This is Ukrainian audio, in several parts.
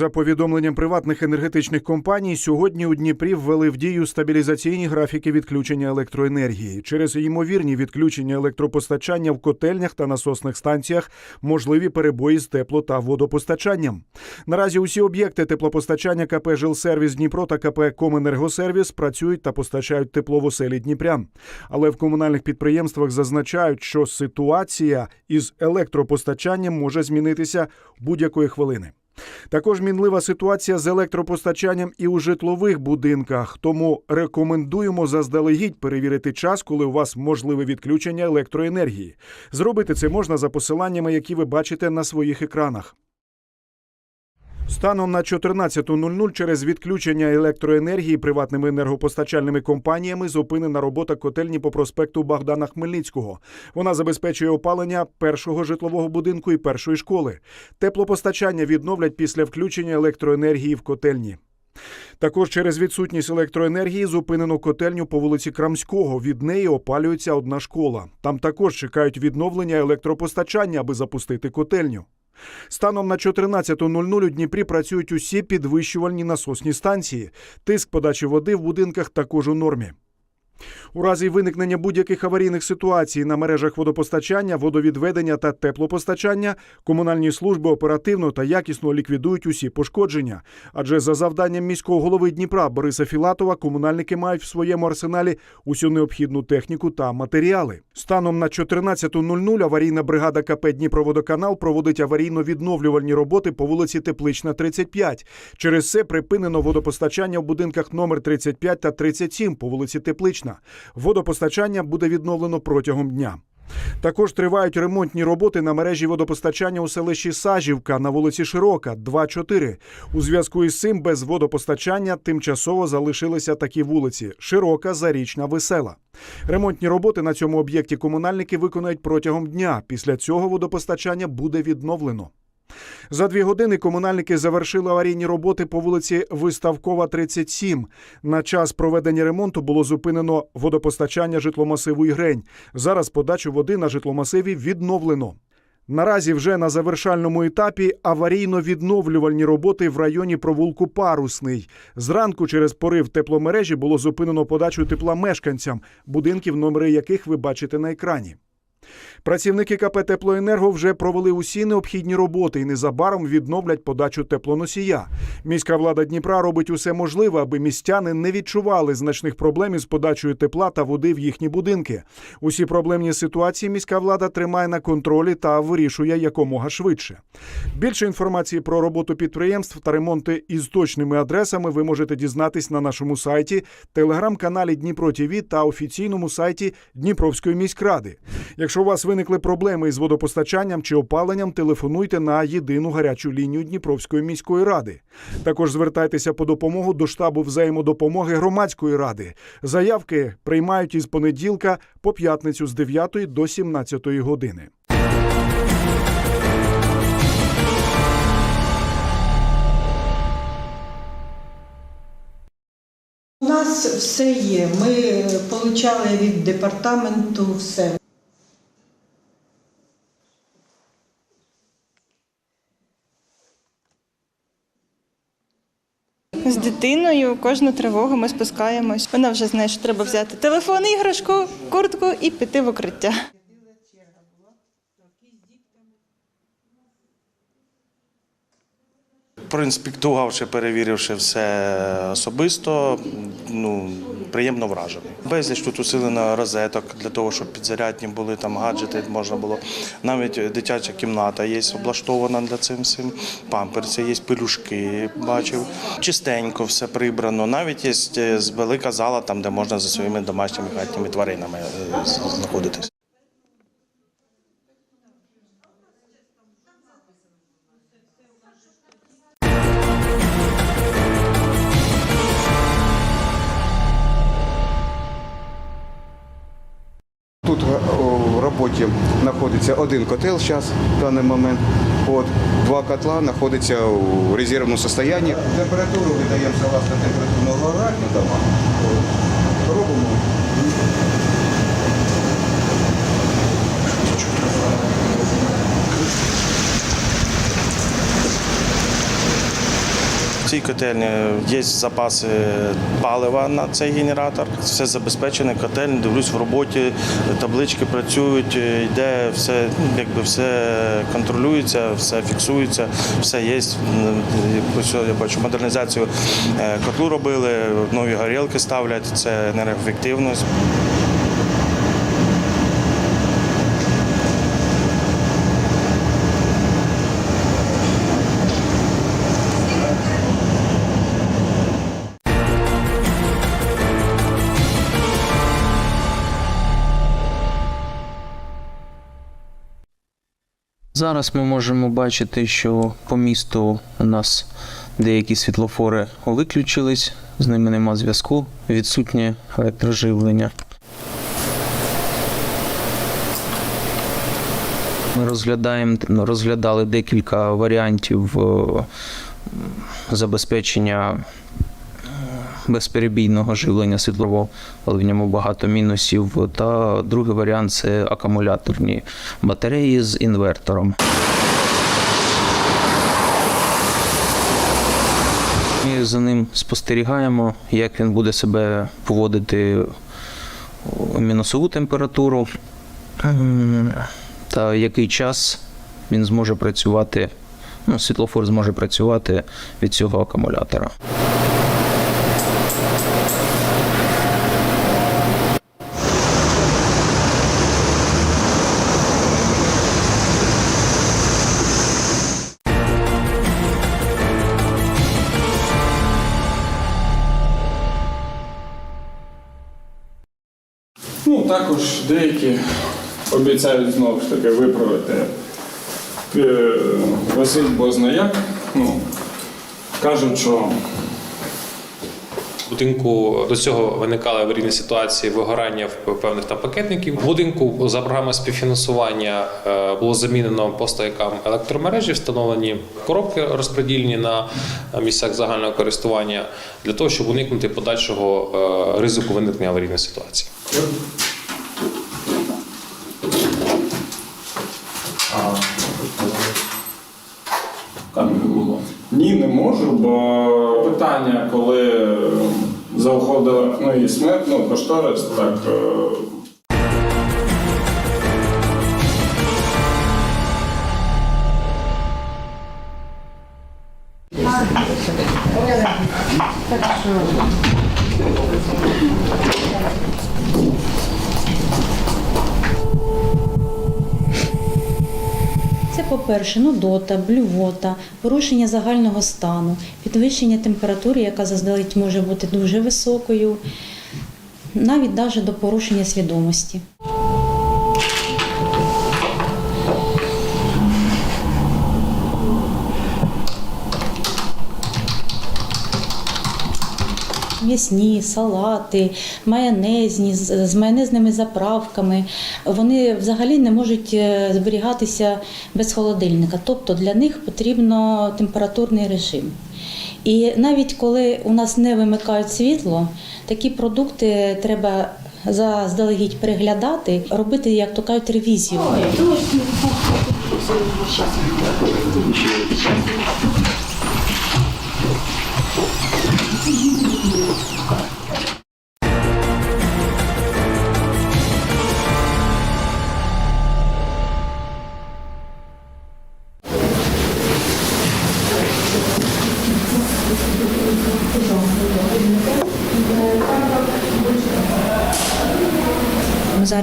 За повідомленням приватних енергетичних компаній, сьогодні у Дніпрі ввели в дію стабілізаційні графіки відключення електроенергії. Через ймовірні відключення електропостачання в котельнях та насосних станціях можливі перебої з тепло та водопостачанням. Наразі усі об'єкти теплопостачання КП «Жилсервіс Дніпро та КП Коменергосервіс працюють та постачають тепло в оселі Дніпрян. Але в комунальних підприємствах зазначають, що ситуація із електропостачанням може змінитися будь-якої хвилини. Також мінлива ситуація з електропостачанням і у житлових будинках. Тому рекомендуємо заздалегідь перевірити час, коли у вас можливе відключення електроенергії. Зробити це можна за посиланнями, які ви бачите на своїх екранах. Станом на 14.00 через відключення електроенергії приватними енергопостачальними компаніями зупинена робота котельні по проспекту Богдана Хмельницького. Вона забезпечує опалення першого житлового будинку і першої школи. Теплопостачання відновлять після включення електроенергії в котельні. Також через відсутність електроенергії зупинено котельню по вулиці Крамського. Від неї опалюється одна школа. Там також чекають відновлення електропостачання, аби запустити котельню. Станом на 14.00 у Дніпрі працюють усі підвищувальні насосні станції. Тиск подачі води в будинках також у нормі. У разі виникнення будь-яких аварійних ситуацій на мережах водопостачання, водовідведення та теплопостачання комунальні служби оперативно та якісно ліквідують усі пошкодження. Адже за завданням міського голови Дніпра Бориса Філатова комунальники мають в своєму арсеналі усю необхідну техніку та матеріали. Станом на 14.00 аварійна бригада КП Дніпроводоканал проводить аварійно-відновлювальні роботи по вулиці Теплична, 35. Через це припинено водопостачання в будинках номер 35 та 37 по вулиці Теплична. Водопостачання буде відновлено протягом дня. Також тривають ремонтні роботи на мережі водопостачання у селищі Сажівка на вулиці Широка, 2-4. У зв'язку із цим без водопостачання тимчасово залишилися такі вулиці: Широка, Зарічна, Весела. Ремонтні роботи на цьому об'єкті комунальники виконають протягом дня. Після цього водопостачання буде відновлено. За дві години комунальники завершили аварійні роботи по вулиці Виставкова, 37. На час проведення ремонту було зупинено водопостачання житломасиву Ігрень. Зараз подачу води на житломасиві відновлено. Наразі вже на завершальному етапі аварійно-відновлювальні роботи в районі провулку Парусний. Зранку через порив тепломережі було зупинено подачу тепла мешканцям, будинків, номери яких ви бачите на екрані. Працівники КП «Теплоенерго» вже провели усі необхідні роботи і незабаром відновлять подачу теплоносія. Міська влада Дніпра робить усе можливе, аби містяни не відчували значних проблем із подачею тепла та води в їхні будинки. Усі проблемні ситуації міська влада тримає на контролі та вирішує якомога швидше. Більше інформації про роботу підприємств та ремонти із точними адресами ви можете дізнатись на нашому сайті, телеграм-каналі Дніпро ТІВІ та офіційному сайті Дніпровської міськради. Якщо у вас виникли проблеми із водопостачанням чи опаленням, телефонуйте на єдину гарячу лінію Дніпровської міської ради. Також звертайтеся по допомогу до штабу взаємодопомоги громадської ради. Заявки приймають із понеділка по п'ятницю з 9 до 17 години. У нас все є. Ми отримали від департаменту все. З дитиною кожну тривогу ми спускаємось. Вона вже знає, що треба взяти телефон, іграшку, куртку і піти в укриття. Проінспектувавши, перевіривши все особисто, ну приємно вражений. Безліч тут усилено розеток для того, щоб підзарядні були там гаджети, можна було. Навіть дитяча кімната є облаштована для цим всім. Памперси є, пелюшки бачив. Чистенько все прибрано. Навіть є е, велика зала, там де можна за своїми домашніми хатніми тваринами е, знаходитись. В роботі знаходиться один котел зараз в даний момент. От, два котла знаходяться у резервному стані. Температуру видаємо согласно температурного графіка. Робимо. Цій котельні є запаси палива на цей генератор. Все забезпечене, котельня, дивлюсь в роботі, таблички працюють, е, йде все, якби все контролюється, все фіксується, все є. Я бачу, модернізацію е, котлу робили, нові горілки ставлять, це енергоефективність. Зараз ми можемо бачити, що по місту у нас деякі світлофори виключились, з ними нема зв'язку, відсутнє електроживлення. Ми розглядаємо, ну, розглядали декілька варіантів е, забезпечення безперебійного живлення світлового, але в ньому багато мінусів. Та другий варіант це акумуляторні батареї з інвертором. Ми за ним спостерігаємо, як він буде себе поводити у мінусову температуру ем, та який час він зможе працювати, ну, світлофор зможе працювати від цього акумулятора. Також деякі обіцяють знову ж таки виправити е, Василь Бозна Ну, кажуть, що В будинку до цього виникали аварійні ситуації вигорання в певних там пакетників. В будинку за програмою співфінансування е, було замінено по стоякам електромережі, встановлені коробки розподільні на місцях загального користування для того, щоб уникнути подальшого е, ризику виникнення аварійної ситуації. там не було. Ні, не можу, бо питання, коли заходила ну, і смерть, ну, кошторис, так. По-перше, нудота, блювота, порушення загального стану, підвищення температури, яка заздалегідь може бути дуже високою, навіть навіть до порушення свідомості. М'ясні, салати, майонезні з майонезними заправками. Вони взагалі не можуть е, зберігатися без холодильника. Тобто для них потрібно температурний режим. І навіть коли у нас не вимикають світло, такі продукти треба заздалегідь переглядати, робити, як то кажуть, ревізію. Ми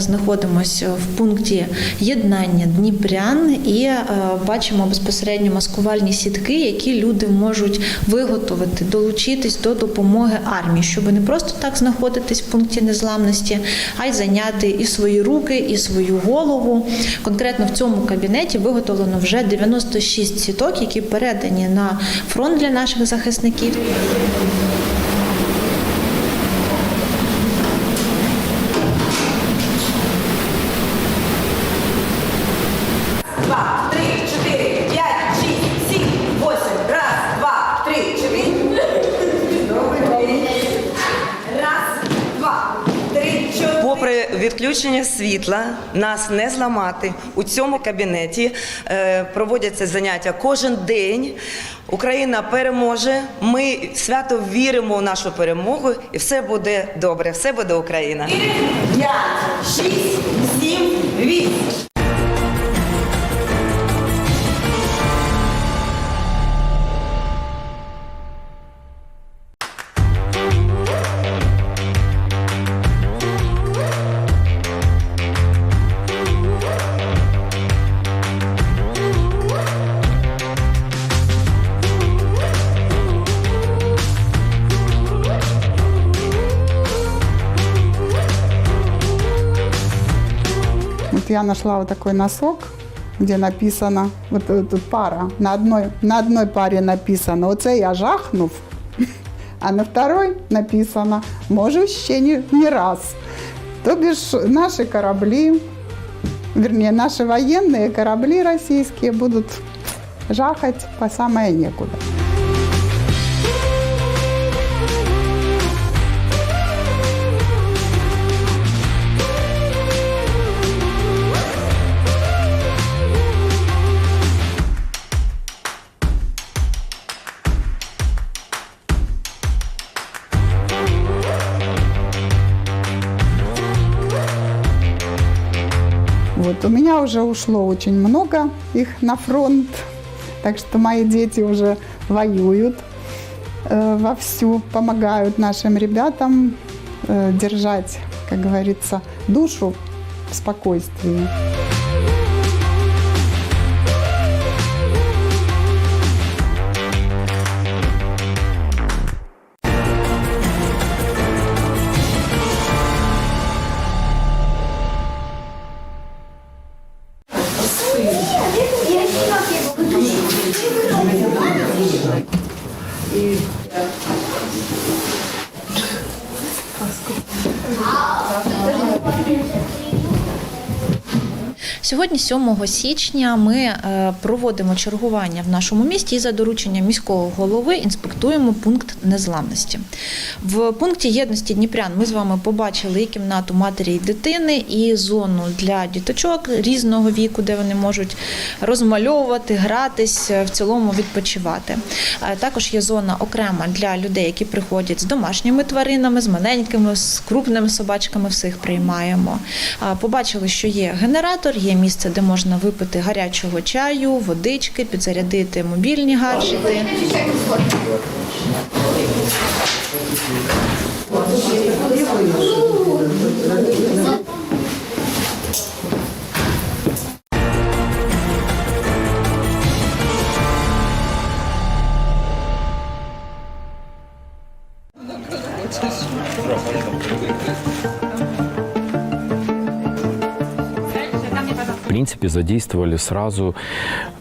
зараз знаходимося в пункті єднання Дніпрян і е, бачимо безпосередньо маскувальні сітки, які люди можуть виготовити, долучитись до допомоги армії, щоб не просто так знаходитись в пункті незламності, а й зайняти і свої руки, і свою голову. Конкретно в цьому кабінеті виготовлено вже 96 сіток, які передані на фронт для наших захисників. Відключення світла, нас не зламати. У цьому кабінеті е, проводяться заняття кожен день. Україна переможе. Ми свято віримо в нашу перемогу, і все буде добре. Все буде Україна. П'ять, шість, сім, вісім. Вот я нашла вот такой носок, где написано, вот э, тут пара, на одной, на одной паре написано, оце я жахнув, а на второй написано, можу ще не, не раз. То бишь наши корабли, вернее, наши военные корабли российские будут жахать по самое некуда. Меня уже ушло очень много их на фронт, так что мои дети уже воюют э, вовсю, помогают нашим ребятам э, держать, как говорится, душу в спокойствии. positive Сьогодні, 7 січня, ми е, проводимо чергування в нашому місті і за дорученням міського голови інспектуємо пункт незламності. В пункті єдності Дніпрян ми з вами побачили і кімнату матері і дитини, і зону для діточок різного віку, де вони можуть розмальовувати, гратись, е, в цілому відпочивати. Е, Також є зона окрема для людей, які приходять з домашніми тваринами, з маленькими, з крупними собачками. Всіх приймаємо. Побачили, що є генератор, є місце, де можна випити гарячого чаю, водички, підзарядити мобільні гаджети. В принципе, задействовали сразу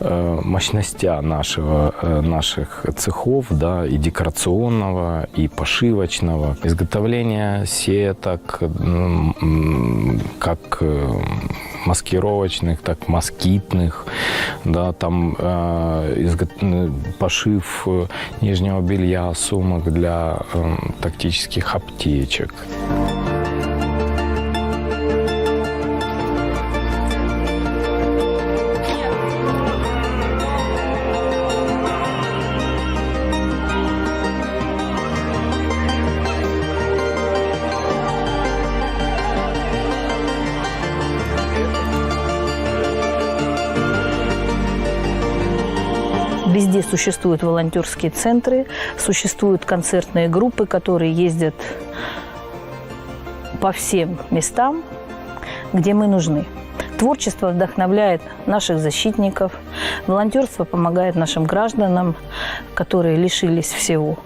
э, мощностя нашего, э, наших цехов, да, и декорационного, и пошивочного. Изготовление сеток, м, м, как э, маскировочных, так москитных, да, там э, изго- м, пошив э, нижнего белья, сумок для э, тактических аптечек. Везде существуют волонтерские центры, существуют концертные группы, которые ездят по всем местам, где мы нужны. Творчество вдохновляет наших защитников, волонтерство помогает нашим гражданам, которые лишились всего.